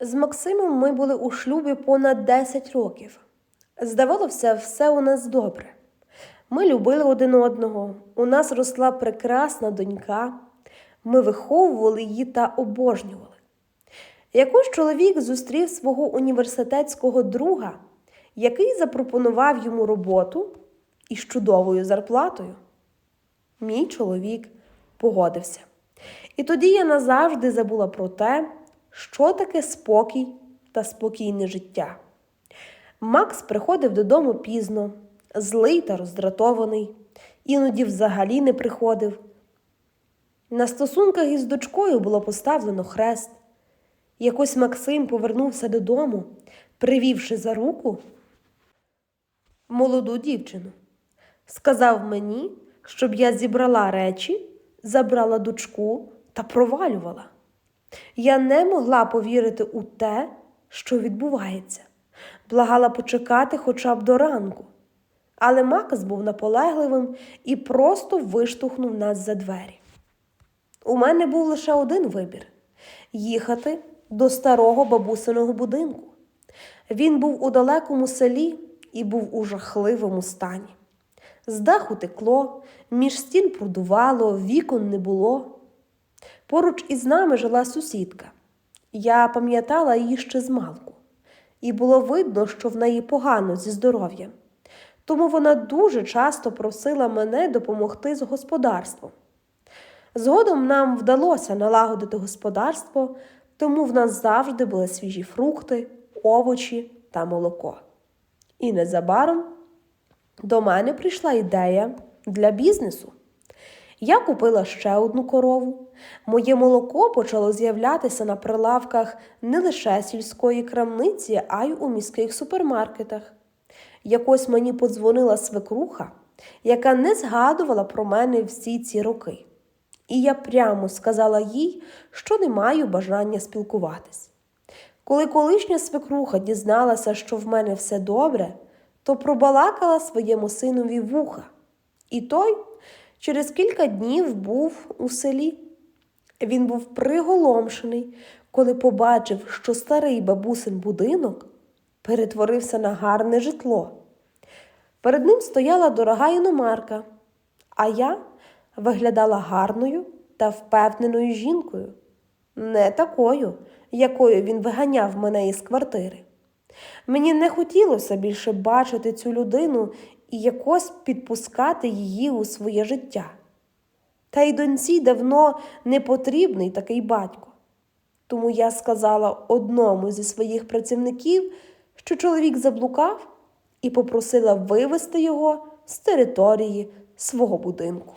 З Максимом ми були у шлюбі понад 10 років. Здавалося, все у нас добре. Ми любили один одного, у нас росла прекрасна донька, ми виховували її та обожнювали. Якось чоловік зустрів свого університетського друга, який запропонував йому роботу із чудовою зарплатою. Мій чоловік погодився. І тоді я назавжди забула про те, що таке спокій та спокійне життя. Макс приходив додому пізно, злий та роздратований, іноді взагалі не приходив. На стосунках із дочкою було поставлено хрест. Якось Максим повернувся додому, привівши за руку молоду дівчину. Сказав мені, щоб я зібрала речі, забрала дочку та провалювала. Я не могла повірити у те, що відбувається, благала почекати хоча б до ранку. Але Макс був наполегливим і просто виштовхнув нас за двері. У мене був лише один вибір їхати до старого бабусиного будинку. Він був у далекому селі і був у жахливому стані. З даху текло, між стін продувало, вікон не було. Поруч із нами жила сусідка. Я пам'ятала її ще змалку, і було видно, що в неї погано зі здоров'ям. Тому вона дуже часто просила мене допомогти з господарством. Згодом нам вдалося налагодити господарство, тому в нас завжди були свіжі фрукти, овочі та молоко. І незабаром до мене прийшла ідея для бізнесу. Я купила ще одну корову. Моє молоко почало з'являтися на прилавках не лише сільської крамниці, а й у міських супермаркетах. Якось мені подзвонила свекруха, яка не згадувала про мене всі ці роки. І я прямо сказала їй, що не маю бажання спілкуватись. Коли колишня свекруха дізналася, що в мене все добре, то пробалакала своєму синові вуха. І той через кілька днів був у селі. Він був приголомшений, коли побачив, що старий бабусин будинок перетворився на гарне житло. Перед ним стояла дорога іномарка, а я виглядала гарною та впевненою жінкою, не такою, якою він виганяв мене із квартири. Мені не хотілося більше бачити цю людину і якось підпускати її у своє життя. Та й доньці давно не потрібний такий батько. Тому я сказала одному зі своїх працівників, що чоловік заблукав, і попросила вивезти його з території свого будинку.